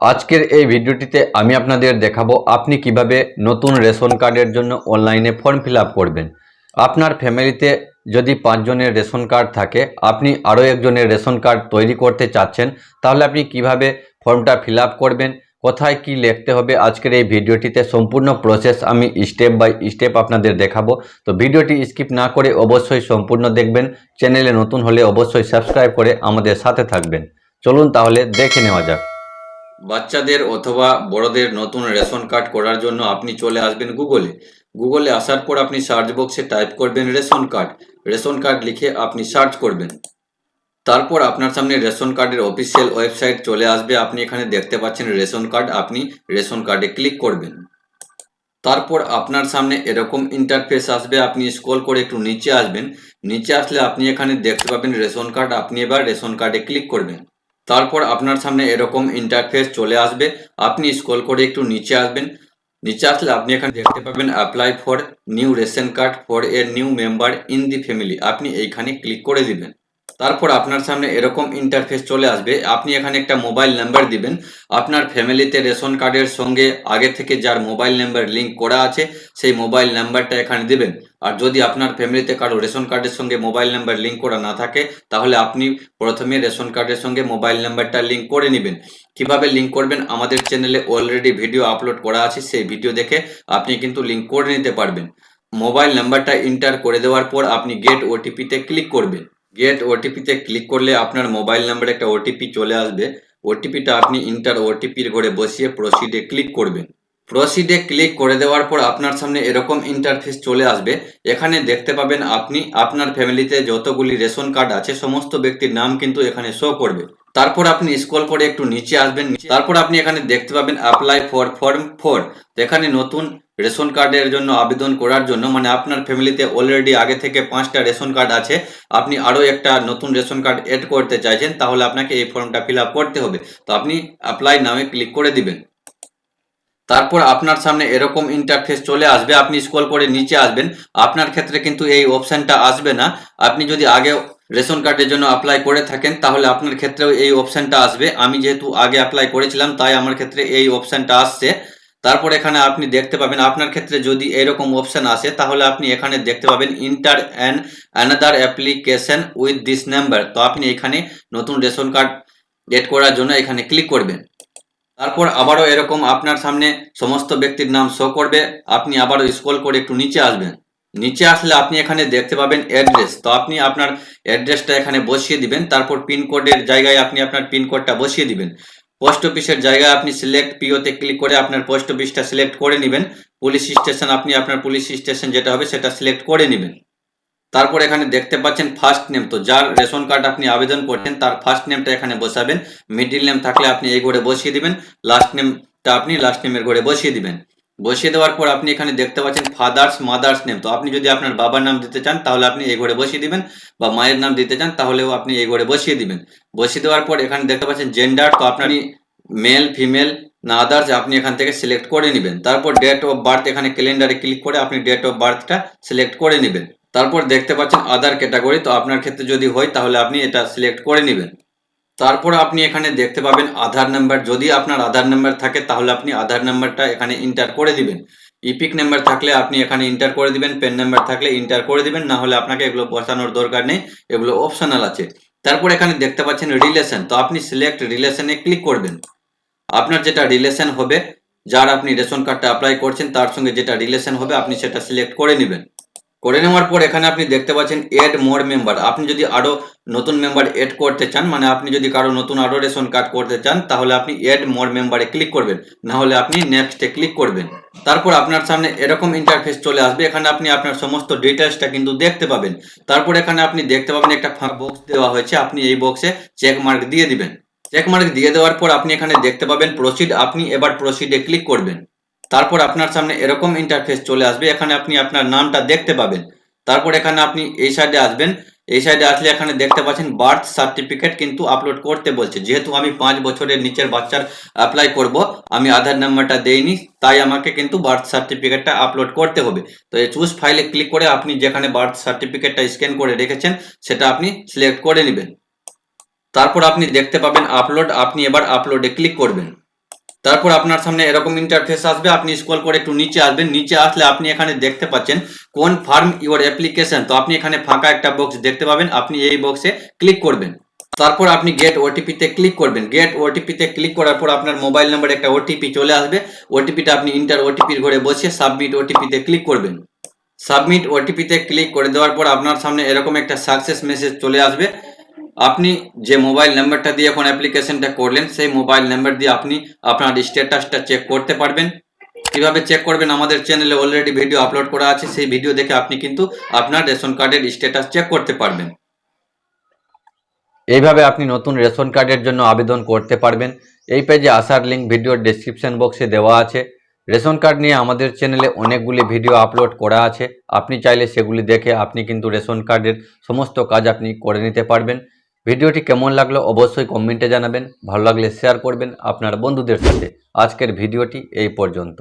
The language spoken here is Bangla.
আজকের এই ভিডিওটিতে আমি আপনাদের দেখাবো আপনি কীভাবে নতুন রেশন কার্ডের জন্য অনলাইনে ফর্ম ফিল করবেন। আপনার ফ্যামিলিতে যদি পাঁচজনের রেশন কার্ড থাকে, আপনি আরও একজনের রেশন কার্ড তৈরি করতে চাচ্ছেন, তাহলে আপনি কীভাবে ফর্মটা ফিল করবেন, কোথায় কি লিখতে হবে আজকের এই ভিডিওটিতে সম্পূর্ণ প্রসেস আমি স্টেপ বাই স্টেপ আপনাদের দেখাবো। তো ভিডিওটি স্কিপ না করে অবশ্যই সম্পূর্ণ দেখবেন, চ্যানেলে নতুন হলে অবশ্যই সাবস্ক্রাইব করে আমাদের সাথে থাকবেন। চলুন তাহলে দেখে নেওয়া যাক। বাচ্চাদের অথবা বড়দের নতুন রেশন কার্ড করার জন্য আপনি চলে আসবেন গুগলে। গুগলে আসার পর আপনি সার্চ বক্সে টাইপ করবেন রেশন কার্ড। রেশন কার্ড লিখে আপনি সার্চ করবেন। তারপর আপনার সামনে রেশন কার্ডের অফিসিয়াল ওয়েবসাইট চলে আসবে। আপনি এখানে দেখতে পাচ্ছেন রেশন কার্ড। আপনি রেশন কার্ডে ক্লিক করবেন। তারপর আপনার সামনে এরকম ইন্টারফেস আসবে। আপনি স্ক্রল করে একটু নিচে আসবেন। নিচে আসলে আপনি এখানে দেখতে পাবেন রেশন কার্ড। আপনি এবার রেশন কার্ডে ক্লিক করবেন। তারপর আপনার সামনে এরকম ইন্টারফেস চলে আসবে। আপনি স্ক্রল করে একটু নিচে আসবেন। নিচে আসলে আপনি এখানে দেখতে পাবেন apply for new ration card for a new member in the family আপনি এইখানে ক্লিক করে দিবেন। তারপর আপনার সামনে এরকম ইন্টারফেস চলে আসবে। আপনি এখানে একটা মোবাইল নাম্বার দিবেন। আপনার ফ্যামিলিতে রেশন কার্ডের সঙ্গে আগে থেকে যার মোবাইল নাম্বার লিংক করা আছে, সেই মোবাইল নাম্বারটা এখানে দিবেন। আর যদি আপনার ফ্যামিলিতে কারও রেশন কার্ডের সঙ্গে মোবাইল নাম্বার লিংক করা না থাকে, তাহলে আপনি প্রথমে রেশন কার্ডের সঙ্গে মোবাইল নাম্বারটা লিংক করে নেবেন। কীভাবে লিংক করবেন? আমাদের চ্যানেলে অলরেডি ভিডিও আপলোড করা আছে, সেই ভিডিও দেখে আপনি কিন্তু লিংক করে নিতে পারবেন। মোবাইল নাম্বারটা এন্টার করে দেওয়ার পর আপনি গেট ওটিপিতে ক্লিক করবেন। গেট ওটিপিতে ক্লিক করলে আপনার মোবাইল নাম্বারে একটা ওটিপি চলে আসবে। ওটিপিটা আপনি ইন্টার ওটিপির ঘরে বসিয়ে প্রসিডে ক্লিক করবেন। প্রসিডে ক্লিক করে দেওয়ার পর আপনার সামনে এরকম ইন্টারফেস চলে আসবে। এখানে দেখতে পাবেন আপনি আপনার ফ্যামিলিতে যতগুলি রেশন কার্ড আছে, সমস্ত ব্যক্তির নাম কিন্তু এখানে শো করবে। তারপর আপনি স্ক্রল করে একটু নিচে আসবেন। তারপর আপনি এখানে দেখতে পাবেন অ্যাপ্লাই ফর ফর্ম ফোর এখানে নতুন রেশন কার্ডের জন্য আবেদন করার জন্য মানে আপনার ফ্যামিলিতে অলরেডি আগে থেকে পাঁচটা রেশন কার্ড আছে, আপনি আরও একটা নতুন রেশন কার্ড এড করতে চাইছেন, তাহলে আপনাকে এই ফর্মটা ফিল করতে হবে। তো আপনি অ্যাপ্লাই নামে ক্লিক করে দিবেন। তারপর আপনার সামনে এরকম ইন্টারফেস চলে আসবে, আপনি স্ক্রল করে নিচে আসবেন। আপনার ক্ষেত্রে কিন্তু এই অপশানটা আসবে না। আপনি যদি আগে রেশন কার্ডের জন্য অ্যাপ্লাই করে থাকেন, তাহলে আপনার ক্ষেত্রেও এই অপশানটা আসবে। আমি যেহেতু আগে অ্যাপ্লাই করেছিলাম, তাই আমার ক্ষেত্রে এই অপশানটা আসছে। তারপর এখানে আপনি দেখতে পাবেন আপনার ক্ষেত্রে যদি এরকম অপশন আসে, তাহলে আপনি এখানে দেখতে পাবেন enter and another application with this number তো আপনি এখানে নতুন রেশন কার্ড এড করার জন্য এখানে ক্লিক করবেন। তারপর আবারও এরকম আপনার সামনে সমস্ত ব্যক্তির নাম শো করবে। আপনি আবারও স্ক্রল করে একটু নিচে আসবেন। নিচে আসলে আপনি এখানে দেখতে পাবেন অ্যাড্রেস তো আপনি আপনার অ্যাড্রেসটা এখানে বসিয়ে দিবেন। তারপর পিনকোডের জায়গায় আপনি আপনার পিনকোডটা বসিয়ে দিবেন। পোস্ট অফিসের জায়গায় আপনি সিলেক্ট পিওতে ক্লিক করে আপনার পোস্ট অফিসটা সিলেক্ট করে নেবেন। পুলিশ স্টেশন, আপনি আপনার পুলিশ স্টেশন যেটা হবে সেটা সিলেক্ট করে নেবেন। তারপর এখানে দেখতে পাচ্ছেন ফার্স্ট নেম, তো যার রেশন কার্ড আপনি আবেদন করছেন, তার ফার্স্ট নেমটা এখানে বসাবেন। মিডিল নেম থাকলে আপনি এই ঘরে বসিয়ে দিবেন। লাস্ট নেমটা আপনি লাস্ট নেমের ঘরে বসিয়ে দিবেন। বসিয়ে দেওয়ার পর আপনি এখানে দেখতে পাচ্ছেন ফাদার্স মাদার্স নেম তো আপনি যদি আপনার বাবার নাম দিতে চান, তাহলে আপনি এই ঘরে বসিয়ে দিবেন। বা মায়ের নাম দিতে চান, তাহলেও আপনি এই ঘরে বসিয়ে দিবেন। বসিয়ে দেওয়ার পর এখানে দেখতে পাচ্ছেন জেন্ডার তো আপনার মেল ফিমেল না আদার্স আপনি এখান থেকে সিলেক্ট করে নেবেন। তারপর ডেট অফ বার্থ এখানে ক্যালেন্ডারে ক্লিক করে আপনি ডেট অফ বার্থটা সিলেক্ট করে নেবেন। তারপর দেখতে পাচ্ছেন আদার ক্যাটাগরি তো আপনার ক্ষেত্রে যদি হয়, তাহলে আপনি এটা সিলেক্ট করে নেবেন। তারপর আপনি এখানে দেখতে পাবেন আধার নাম্বার। যদি আপনার আধার নাম্বার থাকে, তাহলে আপনি আধার নাম্বারটা এখানে ইন্টার করে দিবেন। ইপিক নাম্বার থাকলে আপনি এখানে ইন্টার করে দিবেন। পেন নাম্বার থাকলে ইন্টার করে দিবেন। না হলে আপনাকে এগুলো বসানোর দরকার নেই। এগুলো অপশনাল আছে। তারপর এখানে দেখতে পাচ্ছেন রিলেশন তো আপনি সিলেক্ট রিলেশনে ক্লিক করবেন। আপনার যেটা রিলেশন হবে, যার আপনি রেশন কার্ডটা অ্যাপ্লাই করছেন, তার সঙ্গে যেটা রিলেশন হবে, আপনি সেটা সিলেক্ট করে নেবেন। করে নেওয়ার পর এখানে আপনি দেখতে পাচ্ছেন এড মোর মেম্বার আপনি যদি আরও নতুন মেম্বার এড করতে চান মানে আপনি যদি কারও নতুন আরও রেশন কার্ড করতে চান, তাহলে আপনি এড মোর মেম্বারে ক্লিক করবেন। না হলে আপনি নেক্সটে ক্লিক করবেন। তারপর আপনার সামনে এরকম ইন্টারফেস চলে আসবে। এখানে আপনি আপনার সমস্ত ডিটেলসটা কিন্তু দেখতে পাবেন। তারপর এখানে আপনি দেখতে পাবেন একটা ফাঁক বক্স দেওয়া হয়েছে। আপনি এই বক্সে চেক মার্ক দিয়ে দিবেন। চেক মার্ক দিয়ে দেওয়ার পর আপনি এখানে দেখতে পাবেন প্রসিড আপনি এবার প্রসিডে ক্লিক করবেন। তারপর আপনার সামনে এরকম ইন্টারফেস চলে আসবে, এখানে আপনি আপনার নামটা দেখতে পাবেন। তারপর এখানে আপনি এই সাইডে আসবেন। এই সাইডে আসলে এখানে দেখতে পাচ্ছেন বার্থ সার্টিফিকেট কিন্তু আপলোড করতে বলছে। যেহেতু আমি পাঁচ বছরের নিচের বাচ্চার অ্যাপ্লাই করব, আমি আধার নাম্বারটা দেইনি, তাই আমাকে কিন্তু বার্থ সার্টিফিকেটটা আপলোড করতে হবে। তো এই চুজ ফাইলে ক্লিক করে আপনি যেখানে বার্থ সার্টিফিকেটটা স্ক্যান করে রেখেছেন, সেটা আপনি সিলেক্ট করে নেবেন। তারপর আপনি দেখতে পাবেন আপলোড আপনি এবার আপলোডে ক্লিক করবেন। তারপর আপনার সামনে এরকম ইন্টারফেস আসবে, আপনি স্ক্রল করে একটু নিচে আসবেন। নিচে আসলে আপনি এখানে দেখতে পাচ্ছেন কোন ফার্ম ইউর অ্যাপ্লিকেশন তো আপনি এখানে ফাঁকা একটা বক্স দেখতে পাবেন, আপনি এই বক্সে ক্লিক করবেন। তারপর আপনি গেট ওটিপিতে ক্লিক করবেন। গেট ওটিপিতে ক্লিক করার পর আপনার মোবাইল নাম্বারে একটা ওটিপি চলে আসবে। ওটিপিটা আপনি ইন্টার ওটিপির ঘরে বসে সাবমিট ওটিপিতে ক্লিক করবেন। সাবমিট ওটিপিতে ক্লিক করে দেওয়ার পর আপনার সামনে এরকম একটা সাকসেস মেসেজ চলে আসবে। আপনি যে মোবাইল নাম্বারটা দিয়ে এখন অ্যাপ্লিকেশনটা করলেন, সেই মোবাইল নাম্বার দিয়ে আপনি আপনার স্ট্যাটাসটা চেক করতে পারবেন। কীভাবে চেক করবেন? আমাদের চ্যানেলে অলরেডি ভিডিও আপলোড করা আছে। সেই ভিডিও দেখে আপনি কিন্তু আপনার রেশন কার্ডের স্ট্যাটাস চেক করতে পারবেন। এইভাবে আপনি নতুন রেশন কার্ডের জন্য আবেদন করতে পারবেন। এই পেজে আসার লিঙ্ক ভিডিওর ডেসক্রিপশন বক্সে দেওয়া আছে। রেশন কার্ড নিয়ে আমাদের চ্যানেলে অনেকগুলি ভিডিও আপলোড করা আছে। আপনি চাইলে সেগুলি দেখে আপনি কিন্তু রেশন কার্ডের সমস্ত কাজ আপনি করে নিতে পারবেন। ভিডিওটি কেমন লাগল অবশ্যই কমেন্টে জানাবেন। ভালো লাগলে শেয়ার করবেন আপনার বন্ধুদের সাথে। আজকের ভিডিওটি এই পর্যন্ত।